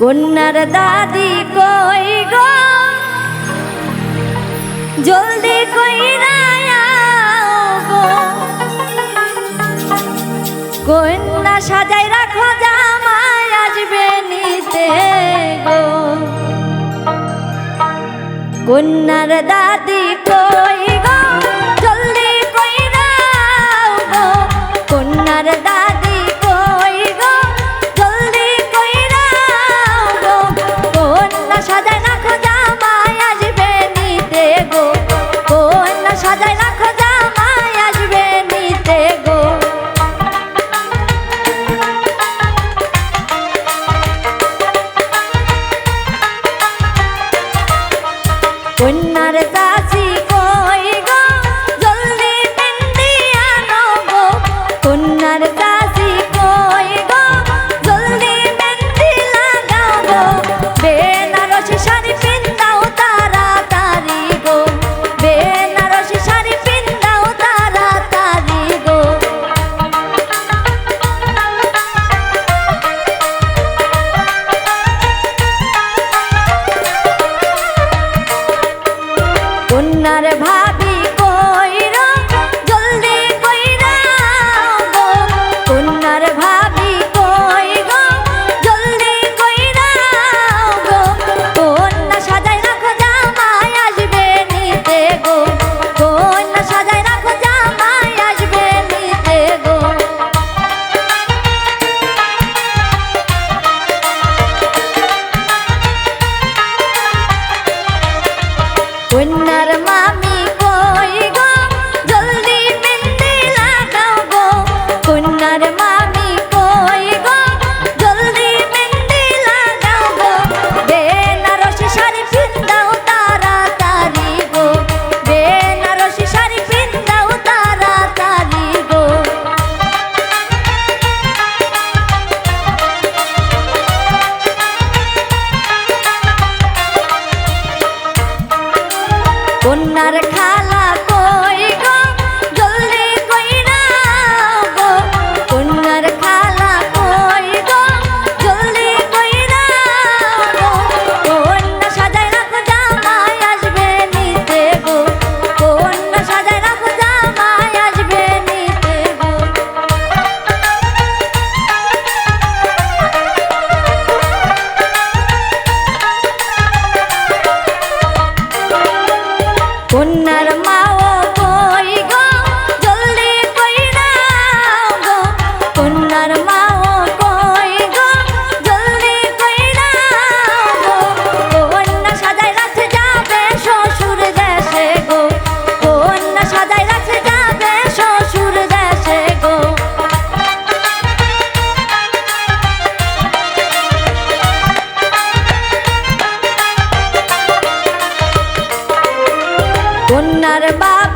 কন্যার দাদি কই গো? জলদি কই গো। কন্যা সাজাই রাখো জামাই আসবে নিতে গো। কন্যার দাদি কই কন্যার কন্যার বাপ